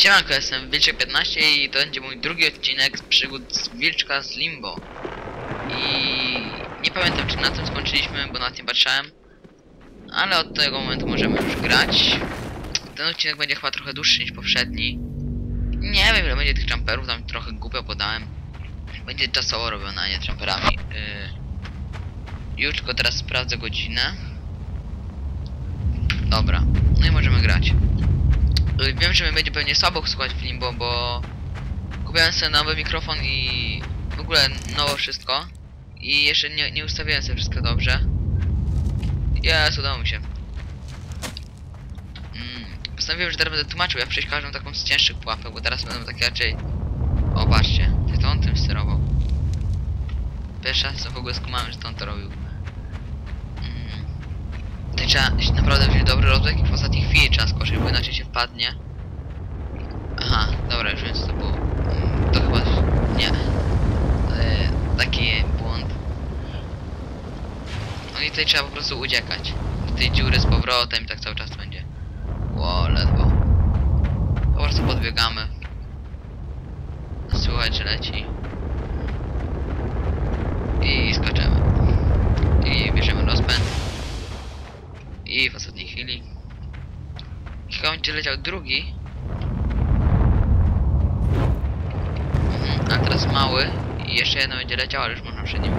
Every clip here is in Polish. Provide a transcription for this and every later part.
Siemanko, jestem Wilczek15 i to będzie mój drugi odcinek z przygód z Wilczka z Limbo. I nie pamiętam czy na tym skończyliśmy, bo na tym patrzałem. Ale od tego momentu możemy już grać. Ten odcinek będzie chyba trochę dłuższy niż poprzedni. Nie wiem ile będzie tych jumperów, tam trochę głupio podałem. Będzie czasowo robione, a nie jumperami. Yy... Już tylko teraz sprawdzę godzinę. Dobra, no i możemy grać. Wiem, że mnie będzie pewnie słabo słuchać w Limbo, bo kupiłem sobie nowy mikrofon i w ogóle nowo wszystko. I jeszcze nie, nie ustawiłem sobie wszystko dobrze. Jest, udało mi się. Mm, postanowiłem, że teraz będę tłumaczył, jak przejść każdą taką z cięższych pułapek, bo teraz będą takie raczej... O, patrzcie, to on tym sterował. Pierwszy raz w ogóle skumałem, że to on to robił. Tutaj trzeba się naprawdę wziąć dobry rozwój i w ostatniej chwili trzeba skoczyć, bo inaczej się wpadnie. Aha, dobra, już wiem co to było. To chyba... nie. E, taki błąd. No i tutaj trzeba po prostu uciekać. Z tej dziury z powrotem i tak cały czas będzie. Ło, ledwo. Po prostu podbiegamy. Słuchaj, czy leci. I skaczemy. I bierzemy rozpęd. I w ostatniej chwili. Będzie leciał drugi. Mhm, a teraz mały. I jeszcze jedno będzie leciał, ale już można przed nim.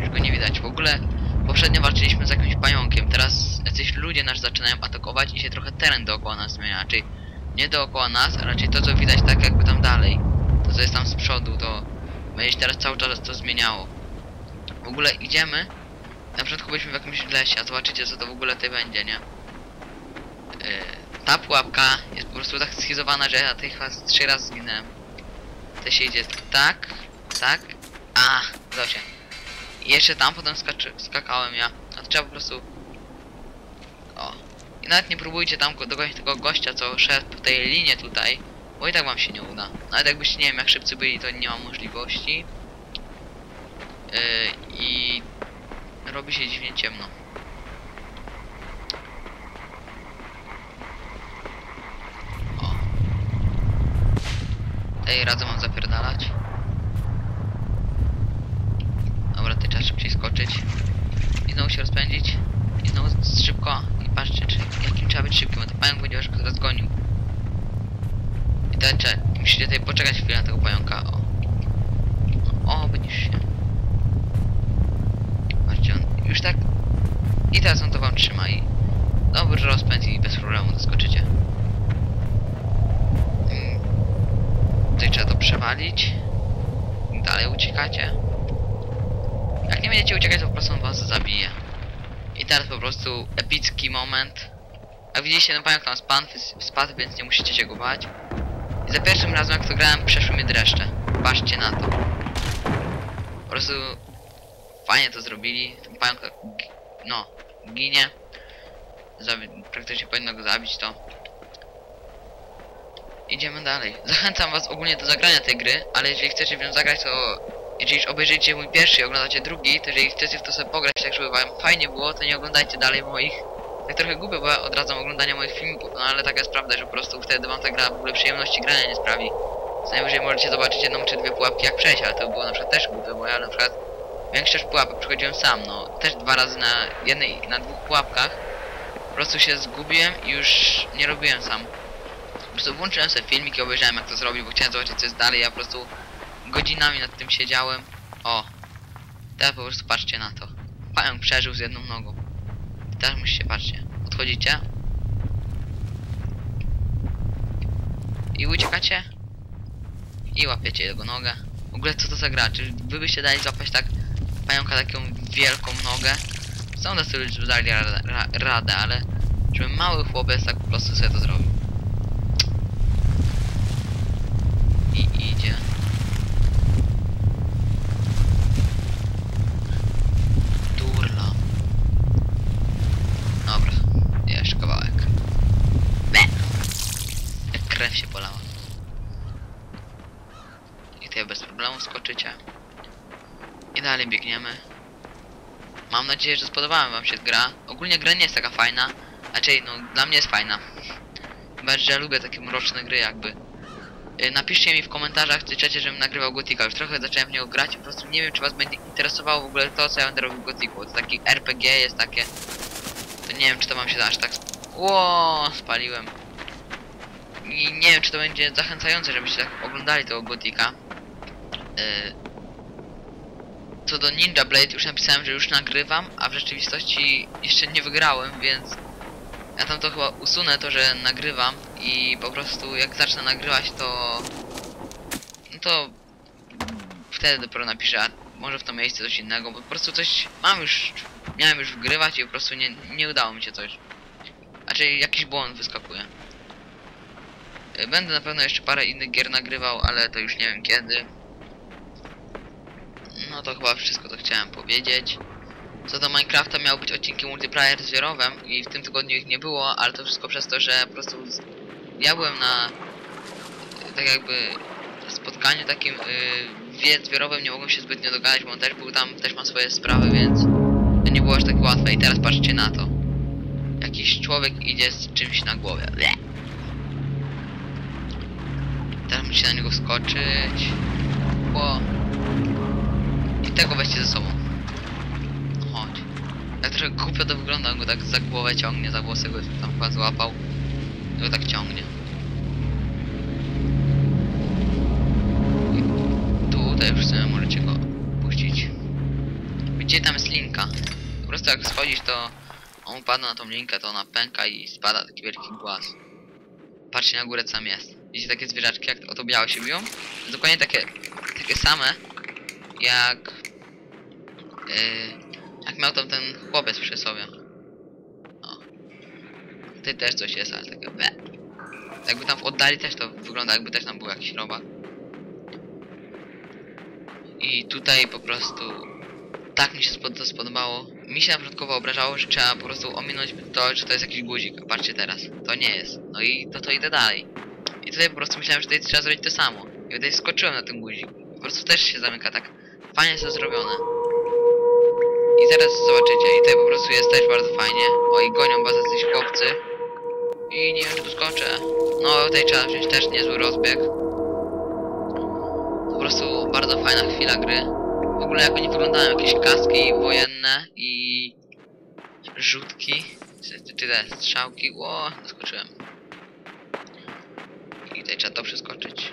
Już go nie widać. W ogóle poprzednio walczyliśmy z jakimś pająkiem. Teraz jacyś ludzie nas zaczynają atakować i się trochę teren dookoła nas zmienia. Czyli nie dookoła nas, a raczej to co widać tak jakby tam dalej. To co jest tam z przodu, to będzie się teraz cały czas to zmieniało. W ogóle idziemy. Na początku byliśmy w jakimś lesie, a zobaczycie co to w ogóle tutaj będzie, nie? Yy, ta pułapka jest po prostu tak schizowana, że ja tej chyba trzy razy zginąłem. To się idzie tak, tak, a, udało się. I jeszcze tam potem skaczy, skakałem ja, a to trzeba po prostu... O. I nawet nie próbujcie tam go- dogonić tego gościa, co szedł po tej linie tutaj, bo i tak wam się nie uda. Nawet jakbyście, nie wiem, jak szybcy byli, to nie ma możliwości. Yy, I robi się dziwnie ciemno. O. Ej, radzę wam zapierdalać. Dobra, ty trzeba szybciej skoczyć. I znowu się rozpędzić. I znowu szybko. I patrzcie, czy, jakim trzeba być szybkim, bo ten pająk będzie was teraz gonił. I teraz trzeba, musicie tutaj poczekać chwilę na tego pająka. O. O, będziesz się. Już tak... I teraz on to wam trzyma i... Dobry rozpęd i bez problemu doskoczycie. Mm. Tutaj trzeba to przewalić. Dalej uciekacie. Jak nie będziecie uciekać, to po prostu on was zabije. I teraz po prostu epicki moment. Jak widzieliście, ten pająk tam spadł, spadł, więc nie musicie się go bać. I za pierwszym razem, jak to grałem, przeszły mnie dreszcze. Patrzcie na to. Po prostu fajnie to zrobili. Ten pająk no, ginie. Zabi praktycznie powinno go zabić to. Idziemy dalej. Zachęcam was ogólnie do zagrania tej gry, ale jeżeli chcecie w nią zagrać, to jeżeli obejrzycie mój pierwszy i oglądacie drugi, to jeżeli chcecie w to sobie pograć, tak żeby wam fajnie było, to nie oglądajcie dalej moich. Tak trochę głupio, bo odradzam oglądania moich filmików, no ale taka jest prawda, że po prostu wtedy wam ta gra w ogóle przyjemności grania nie sprawi. Co najwyżej możecie zobaczyć jedną czy dwie pułapki jak przejść, ale to było na przykład też głupie, bo ja na przykład większość pułapek przechodziłem sam, no też dwa razy na jednej, na dwóch pułapkach po prostu się zgubiłem i już nie robiłem sam. Po prostu włączyłem sobie filmik i obejrzałem jak to zrobił, bo chciałem zobaczyć co jest dalej, ja po prostu godzinami nad tym siedziałem. O, teraz po prostu patrzcie na to. Pająk przeżył z jedną nogą. Teraz musicie, patrzcie. Odchodzicie. I uciekacie. I łapiecie jego nogę. W ogóle co to za gra? Czy wy byście dali złapać tak pająka taką wielką nogę? Są na sobie ludzie dali radę, ra, radę, ale żeby mały chłopiec tak po prostu sobie to zrobił. I idzie. Turla. Dobra, jeszcze kawałek. Be! Jak krew się polała. I tutaj bez problemu skoczycie. I dalej biegniemy. Mam nadzieję, że spodobała wam się gra. Ogólnie gra nie jest taka fajna. Raczej, no, dla mnie jest fajna. Że ja lubię takie mroczne gry jakby. Y, Napiszcie mi w komentarzach, czy chcecie, żebym nagrywał Gotika. Już trochę zacząłem w niego grać, po prostu nie wiem, czy was będzie interesowało w ogóle to, co ja będę robił w Gotiku. To taki RPG jest takie... To nie wiem, czy to wam się aż tak... Ło, spaliłem. I nie wiem, czy to będzie zachęcające, żebyście tak oglądali tego Gotika. Y, Do Ninja Blade, już napisałem, że już nagrywam, a w rzeczywistości jeszcze nie wygrałem, więc ja tam to chyba usunę to, że nagrywam i po prostu jak zacznę nagrywać to... No to... Wtedy dopiero napiszę, a może w to miejsce coś innego, bo po prostu coś mam już... Miałem już wgrywać i po prostu nie, nie udało mi się coś. Znaczy jakiś błąd wyskakuje. Będę na pewno jeszcze parę innych gier nagrywał, ale to już nie wiem kiedy. No to chyba wszystko co chciałem powiedzieć. Co do Minecrafta miały być odcinki multiplayer z i w tym tygodniu ich nie było, ale to wszystko przez to, że po prostu ja byłem na y, tak jakby spotkaniu takim yy, z nie mogłem się zbytnio dogadać, bo on też był tam, też ma swoje sprawy, więc to nie było aż tak łatwe i teraz patrzcie na to. Jakiś człowiek idzie z czymś na głowie. Ble. Teraz musi na niego skoczyć. Bo... Tego weźcie ze sobą. Chodź. Tak trochę głupio to wygląda, on go tak za głowę ciągnie, za włosy go tam chyba złapał. Go tak ciągnie. I tutaj już sobie możecie go puścić. Gdzie tam jest linka? Po prostu jak schodzisz to on upada na tą linkę, to ona pęka i spada taki wielki głaz. Patrzcie na górę co tam jest. Widzicie takie zwierzaczki jak oto białe się biją? To dokładnie takie, takie same jak yy, jak miał tam ten chłopiec przy sobie. O. Tutaj też coś jest, ale ble. Jakby tam w oddali też to wygląda jakby też tam był jakiś robak. I tutaj po prostu tak mi się to spodobało. Mi się na początku wyobrażało, że trzeba po prostu ominąć to, że to jest jakiś guzik. Patrzcie teraz, to nie jest. No i to to idę dalej. I tutaj po prostu myślałem, że tutaj trzeba zrobić to samo. I tutaj skoczyłem na ten guzik. Po prostu też się zamyka tak. Fajnie jest to zrobione. I zaraz zobaczycie. I tutaj po prostu jest też bardzo fajnie. O i gonią was jacyś chłopcy. I nie wiem czy tu skoczę. No tutaj trzeba wziąć też niezły rozbieg. Po prostu bardzo fajna chwila gry. W ogóle jak oni wyglądają, jakieś kaski wojenne i rzutki, czy, czy te strzałki, ło, zaskoczyłem. I tutaj trzeba to przeskoczyć.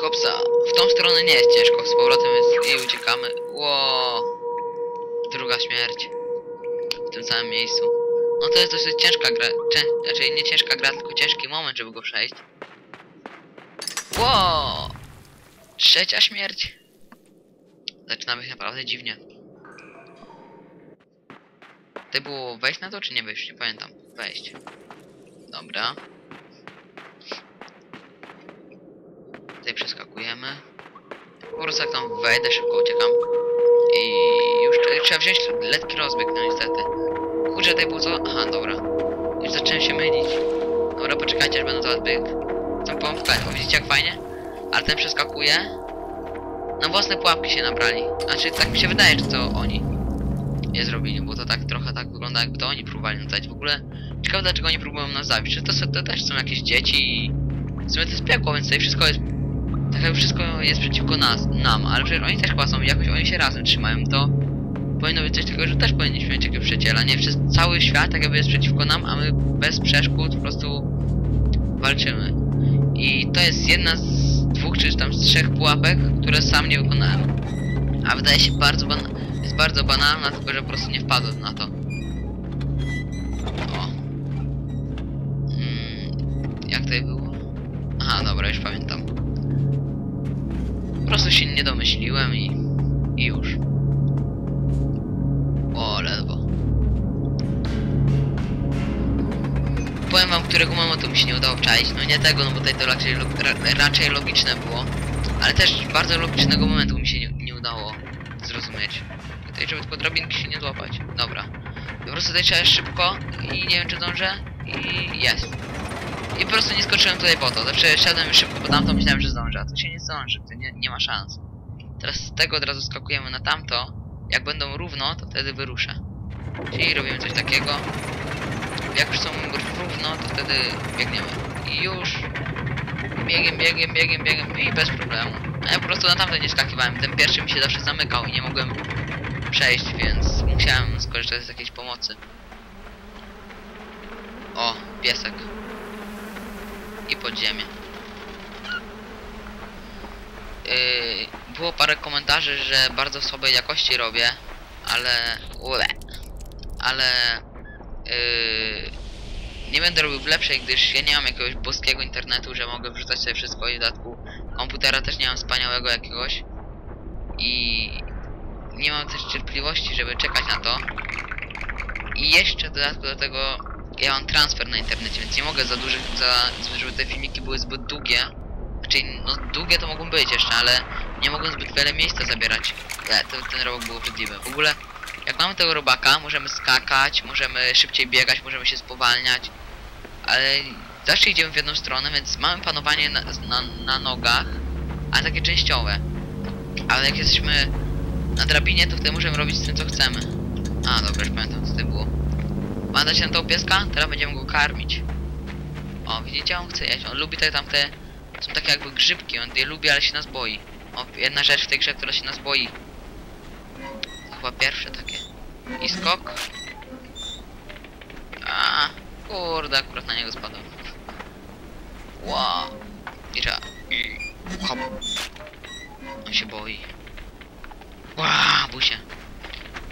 Hopsa, w tą stronę nie jest ciężko, z powrotem jest i uciekamy. Ło, druga śmierć w tym samym miejscu. No to jest dosyć ciężka gra, Cię, znaczy nie ciężka gra, tylko ciężki moment, żeby go przejść. Ło! Trzecia śmierć. Zaczyna być naprawdę dziwnie. To było wejść na to, czy nie wejść? Nie pamiętam. Wejść. Dobra. Tutaj przeskakujemy. Po prostu jak tam wejdę, szybko uciekam. I już trze- trzeba wziąć letki rozbieg, no niestety. Kurczę, tutaj było co? Aha, dobra. Już zacząłem się mylić. Dobra, poczekajcie, aż będę to odbieg. Tą pompkę, o, widzicie jak fajnie? Ale ten przeskakuje. Na własne pułapki się nabrali. Znaczy, tak mi się wydaje, że to oni je zrobili, bo to tak trochę tak wygląda, jakby to oni próbowali nas zabić. W ogóle ciekawe, dlaczego oni próbują nas zabić. Czy to, to też są jakieś dzieci i... W sumie to jest piekło, więc tutaj wszystko jest... Jakby wszystko jest przeciwko nas, nam, ale przecież oni też chyba są, jakoś oni się razem trzymają, to... Powinno być coś takiego, że też powinniśmy mieć jakiegoś przyjaciela. Nie, przez cały świat tak jakby jest przeciwko nam, a my bez przeszkód po prostu walczymy. I to jest jedna z dwóch czy tam z trzech pułapek, które sam nie wykonałem. A wydaje się bardzo ban jest bardzo banalna, tylko że po prostu nie wpadłem na to. O. Mm, jak tutaj było? Aha, dobra, już pamiętam. Prostu się nie domyśliłem i, i już. O, ledwo. Powiem wam, którego momentu mi się nie udało wczaić. No nie tego, no bo tutaj to raczej, raczej logiczne było. Ale też bardzo logicznego momentu mi się nie, nie udało zrozumieć. Tutaj żeby tylko drabinki się nie złapać. Dobra. Po prostu tutaj trzeba szybko i nie wiem czy dążę. I jest. I po prostu nie skoczyłem tutaj po to. Zawsze szedłem już szybko, bo tamto myślałem, że zdążę. A tu się nie zdąży, to nie, nie ma szans. Teraz z tego od razu skakujemy na tamto. Jak będą równo, to wtedy wyruszę. Czyli robimy coś takiego. jak już są równo, to wtedy biegniemy. I już biegiem, biegiem, biegiem, biegiem i bez problemu. A ja po prostu na tamten nie skakiwałem. Ten pierwszy mi się zawsze zamykał i nie mogłem przejść, więc musiałem skorzystać z jakiejś pomocy. O, piesek. I podziemie. Yy, było parę komentarzy, że bardzo słabej jakości robię, ale... Ule. Ale... Yy, nie będę robił w lepszej, gdyż ja nie mam jakiegoś boskiego internetu, że mogę wrzucać sobie wszystko i w dodatku komputera też nie mam wspaniałego jakiegoś. I nie mam też cierpliwości, żeby czekać na to. I jeszcze w dodatku do tego ja mam transfer na internecie, więc nie mogę za dużych, za, żeby te filmiki były zbyt długie. Czyli, no długie to mogą być jeszcze, ale nie mogą zbyt wiele miejsca zabierać. Nie, to, ten robok był obrzydliwy. W ogóle, jak mamy tego robaka, możemy skakać, możemy szybciej biegać, możemy się spowalniać. Ale zawsze idziemy w jedną stronę, więc mamy panowanie na, na, na nogach, a takie częściowe. Ale jak jesteśmy na drabinie, to wtedy możemy robić z tym, co chcemy. A, dobra, już pamiętam, co to było. Pamiętacie na tego pieska? Teraz będziemy go karmić. O, widzicie? On chce jeść. On lubi te tamte... Są takie jakby grzybki. On je lubi, ale się nas boi. O, jedna rzecz w tej grze, która się nas boi. To chyba pierwsze takie. I skok. A, kurde, akurat na niego spadłem. Wow. I trzeba... I... Hop. On się boi. Ła, busie.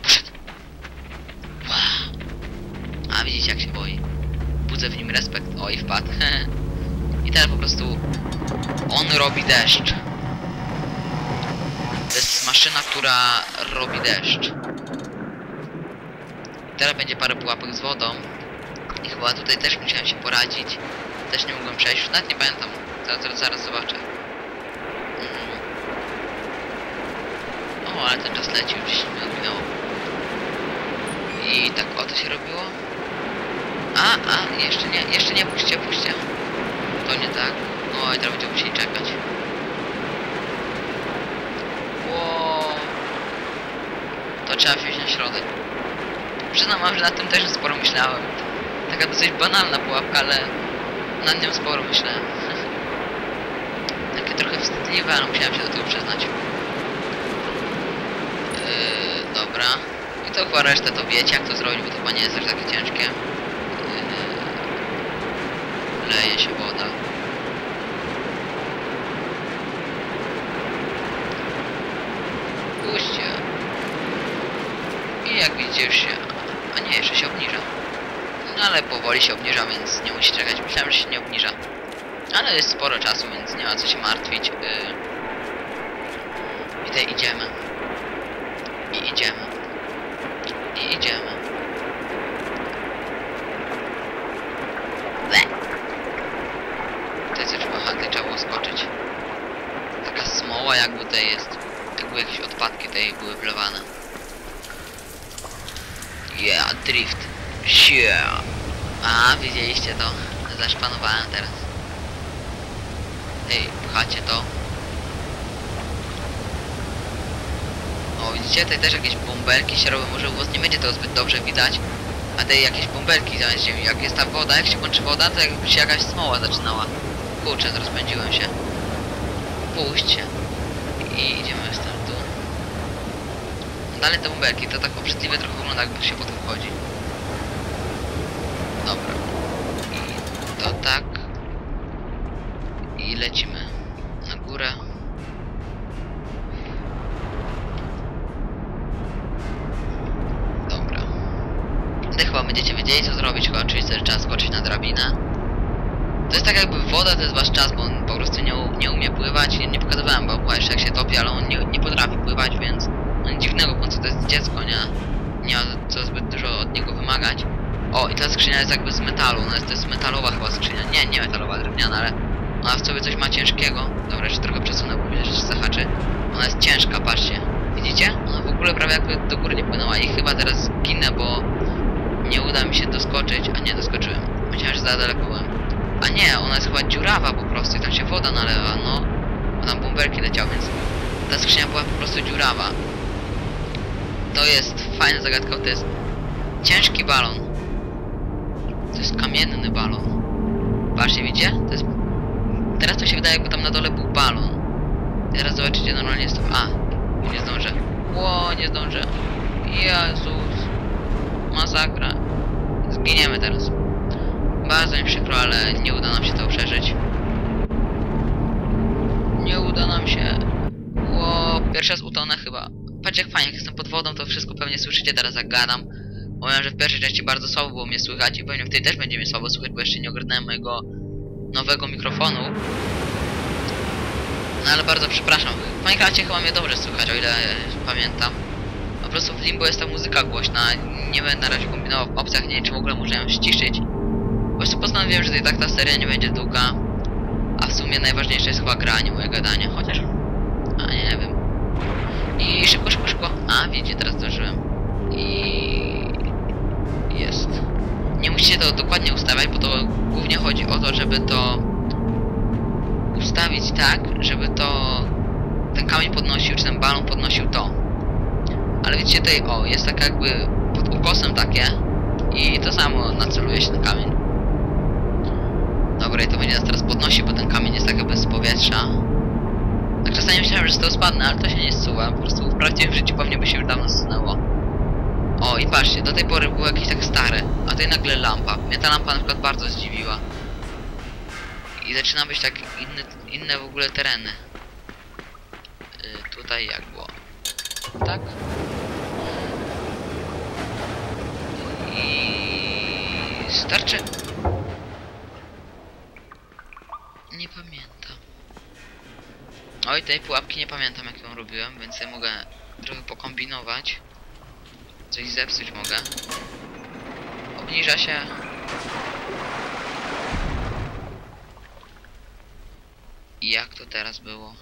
Poszedł. Ła. A widzicie jak się boi. Budzę w nim respekt. O i wpadł. I teraz po prostu on robi deszcz. To jest maszyna, która robi deszcz. Teraz będzie parę pułapek z wodą. I chyba tutaj też musiałem się poradzić. Też nie mogłem przejść. Nawet nie pamiętam. Zaraz, zaraz, zaraz zobaczę. Mm. O, ale ten czas leci, już 10 minut minęło. I tak oto się robiło. A, jeszcze nie, jeszcze nie, puśćcie, puśćcie. To nie tak. Oj, teraz będziemy musieli czekać. Wow. To trzeba wziąć na środek. Przyznam wam, że nad tym też sporo myślałem. Taka dosyć banalna pułapka, ale nad nią sporo myślałem. Takie trochę wstydliwe, ale musiałem się do tego przyznać. Yy, dobra. I to chyba resztę to wiecie jak to zrobić, bo to chyba nie jest aż takie ciężkie. Leje się woda. Puśćcie. I jak już się... A nie, jeszcze się obniża. No ale powoli się obniża, więc nie musi czekać. Myślałem, że się nie obniża. Ale jest sporo czasu, więc nie ma co się martwić. Yy... I tutaj idziemy. I idziemy. I idziemy. Le. Tutaj trzeba było skoczyć. Taka smoła jakby tutaj jest. Jakby jakieś odpadki tutaj były wlewane. Yeah, drift. Yeah. A, widzieliście to? Zaszpanowałem teraz. Ej, pchacie to. O, widzicie? Tutaj też jakieś bąbelki się robią. Może u was nie będzie to zbyt dobrze widać. A tutaj jakieś bąbelki zamiast ziemi. Jak jest ta woda, jak się kończy woda, to jakby się jakaś smoła zaczynała. Kurczę, rozpędziłem się. Puśćcie. I idziemy tym tu. Dalej te bąbelki, to tak obrzydliwie trochę wygląda, jakby się po to wchodzi. Dobra. I to tak. I lecimy na górę. Dobra. Wy chyba będziecie wiedzieli co zrobić, chyba czyli sobie trzeba skoczyć na drabinę. To jest tak jakby woda to jest wasz czas, bo on po prostu nie, nie umie pływać. Nie, nie pokazywałem, bo jeszcze jak się topi, ale on nie, nie potrafi pływać, więc no nic dziwnego, w końcu to jest dziecko, nie? Nie ma co zbyt dużo od niego wymagać. O, i ta skrzynia jest jakby z metalu, ona jest, to jest metalowa chyba skrzynia. Nie, nie metalowa, drewniana, ale ona w sobie coś ma ciężkiego. Dobra, jeszcze trochę przesunę, bo widzę, że się zahaczy. Ona jest ciężka, patrzcie. Widzicie? Ona w ogóle prawie jakby do góry nie płynęła i chyba teraz ginę, bo nie uda mi się doskoczyć, a nie doskoczyłem. Myślałem, że za daleko byłem. A nie, ona jest chyba dziurawa po prostu i tam się woda nalewa, no. Bo tam bąbelki leciały, więc ta skrzynia była po prostu dziurawa. To jest fajna zagadka, to jest ciężki balon. To jest kamienny balon. Patrzcie, widzicie? To jest... Teraz to się wydaje, jakby tam na dole był balon. Teraz zobaczycie, normalnie jest to... A, nie zdążę. Ło, nie zdążę. Jezus. Masakra. Zginiemy teraz. Bardzo mi przykro, ale nie uda nam się to przeżyć. Nie uda nam się. Ło, pierwszy raz utonę chyba. Patrz jak fajnie, jak jestem pod wodą, to wszystko pewnie słyszycie teraz jak gadam. Powiem, że w pierwszej części bardzo słabo było mnie słychać i pewnie w tej też będzie mnie słabo słychać, bo jeszcze nie ogarnąłem mojego nowego mikrofonu. No ale bardzo przepraszam. W Minecrafcie chyba mnie dobrze słychać, o ile pamiętam. Po prostu w Limbo jest ta muzyka głośna. Nie będę na razie kombinował w opcjach, nie wiem czy w ogóle muszę ją ściszyć. Prostu postanowiłem, że i tak ta seria nie będzie długa. A w sumie najważniejsze jest chyba granie, moje gadanie, chociaż... A nie wiem. I szybko, szybko, szybko. A, widzicie, teraz zdążyłem. I... Jest. Nie musicie to dokładnie ustawiać, bo to głównie chodzi o to, żeby to ustawić tak, żeby to ten kamień podnosił, czy ten balon podnosił to. Ale widzicie tutaj, o, jest tak jakby pod ukosem takie i to samo naceluje się ten kamień. I to będzie nas teraz podnosił, bo ten kamień jest tak jakby z powietrza. Tak czasami myślałem, że z tego spadnę, ale to się nie zsuwa. Po prostu w prawdziwym życiu pewnie by się już dawno zsunęło. O, i patrzcie, do tej pory było jakieś tak stare, a tutaj nagle lampa. Mnie ta lampa na przykład bardzo zdziwiła. I zaczyna być tak inny, inne w ogóle tereny. Y, tutaj jak było? Tak? I starczy. Nie pamiętam. Oj, tej pułapki nie pamiętam jak ją robiłem, więc ja mogę trochę pokombinować. Coś zepsuć mogę. Obniża się. I jak to teraz było?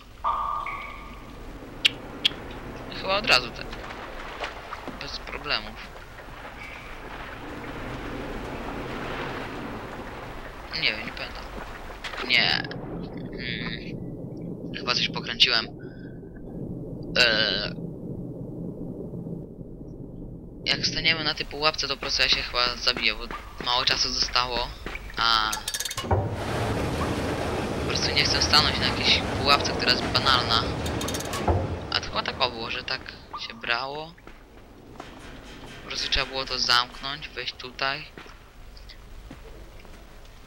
Chyba od razu tak. Bez problemów. Nie wiem, nie pamiętam. Nie. Chyba coś pokręciłem. Eee. Jak staniemy na tej pułapce, to po prostu ja się chyba zabiję, bo mało czasu zostało, a... Po prostu nie chcę stanąć na jakiejś pułapce, która jest banalna. A to chyba tak było, że tak się brało. Po prostu trzeba było to zamknąć, wejść tutaj.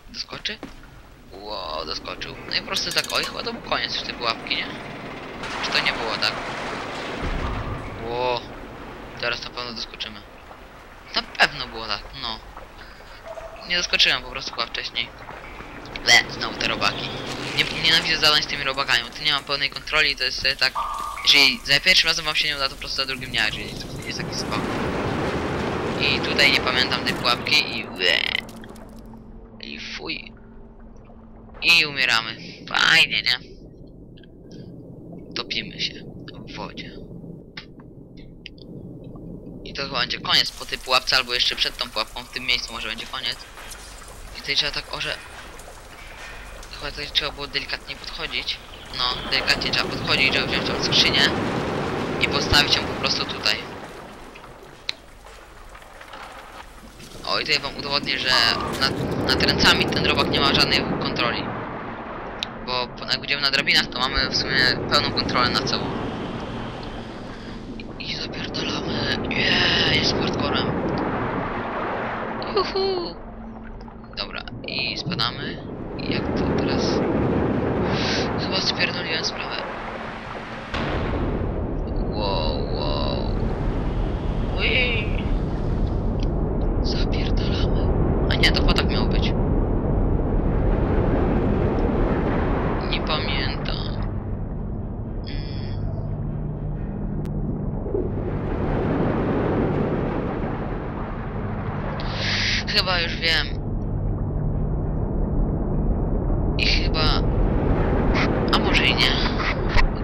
Doskoczy? Ło, doskoczył. No i po prostu tak, oj, chyba to był koniec już tej pułapki, nie? Czy to nie było tak? Ło, teraz na pewno doskoczymy. Na pewno było tak, no. Nie doskoczyłem po prostu chyba wcześniej. Le, znowu te robaki. Nie, nienawidzę zadań z tymi robakami, bo tu nie mam pełnej kontroli, to jest tak... Jeżeli za pierwszym razem wam się nie uda, to po prostu za drugim nie, czyli to jest taki spok. I tutaj nie pamiętam tej pułapki i... Ue. I fuj. I umieramy. Fajnie, nie? Topimy się w wodzie. I to chyba będzie koniec po tej pułapce, albo jeszcze przed tą pułapką, w tym miejscu może będzie koniec. I tutaj trzeba tak, o że... Chyba tutaj trzeba było delikatnie podchodzić. No, delikatnie trzeba podchodzić, żeby wziąć tą skrzynię. I postawić ją po prostu tutaj. O, i tutaj wam udowodnię, że nad, nad ręcami ten robak nie ma żadnej kontroli. Jak będziemy na drabinach, to mamy w sumie pełną kontrolę nad sobą. I zapierdalamy. Yeah, jest hardcorem. Juhu. Dobra, i spadamy. I jak to teraz? Chyba spierdoliłem sprawę. Wow, wow. Ui. Zapierdalamy. A nie, to chyba tak miało być. Nie pamiętam. Mm. Chyba już wiem. I chyba... A może i nie.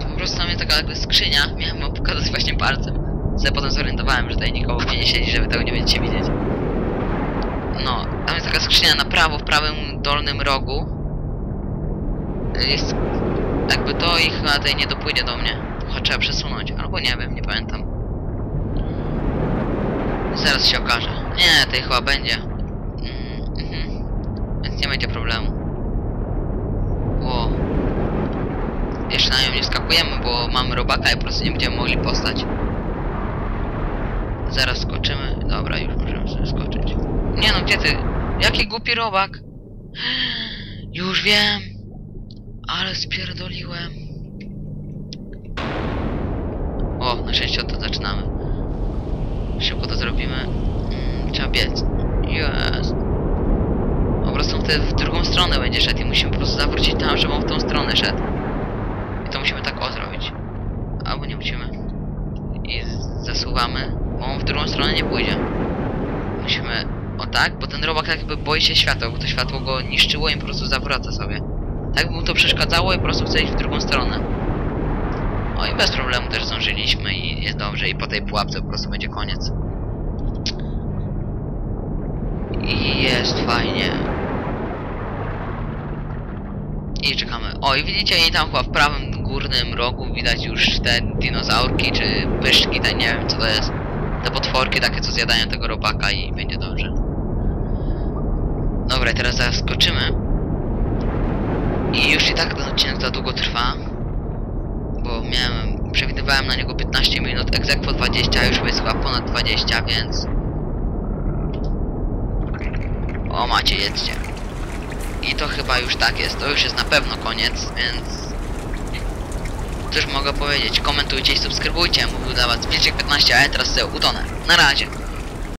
To po prostu tam jest taka jakby skrzynia. Miałem pokazać właśnie palcem. Ja potem zorientowałem, że tutaj nikogo mnie nie siedzi, że wy tego nie będziecie widzieć. No, tam jest taka skrzynia na prawo, w prawym dolnym rogu. Jest jakby to i chyba tutaj nie dopłynie do mnie. Chyba trzeba przesunąć, albo nie wiem, nie pamiętam. Zaraz się okaże. Nie, tej chyba będzie. Nie będzie problemu. Ło. Jeszcze na nią nie skakujemy, bo mamy robaka i po prostu nie będziemy mogli postać. Zaraz skoczymy. Dobra, już możemy sobie skoczyć. Nie no, gdzie ty? Jaki głupi robak? Już wiem. Ale spierdoliłem. O, na szczęście od to zaczynamy. Szybko to zrobimy. Mm, trzeba biec. Jest. Wtedy w drugą stronę będzie szedł i musimy po prostu zawrócić tam, żeby on w tą stronę szedł. I to musimy tak o zrobić. Albo nie musimy. I zasuwamy, bo on w drugą stronę nie pójdzie. Musimy o tak, bo ten robak jakby boi się światła, bo to światło go niszczyło i po prostu zawraca sobie. Tak by mu to przeszkadzało i po prostu chce iść w drugą stronę. O i bez problemu też zdążyliśmy i jest dobrze i po tej pułapce po prostu będzie koniec. I jest fajnie. I czekamy. O i widzicie i tam chyba w prawym górnym rogu widać już te dinozaurki czy pyszki, te nie wiem co to jest. Te potworki takie co zjadają tego robaka i będzie dobrze. Dobra, teraz zaraz skoczymy. I już i tak ten odcinek za długo trwa. Bo miałem, przewidywałem na niego 15 minut, egzekwo 20, a już jest chyba ponad 20, więc... O, macie, jedźcie. I to chyba już tak jest, to już jest na pewno koniec, więc... Cóż mogę powiedzieć, komentujcie i subskrybujcie, mówił dla was Wilczek 15, a ja teraz sobie utonę. Na razie.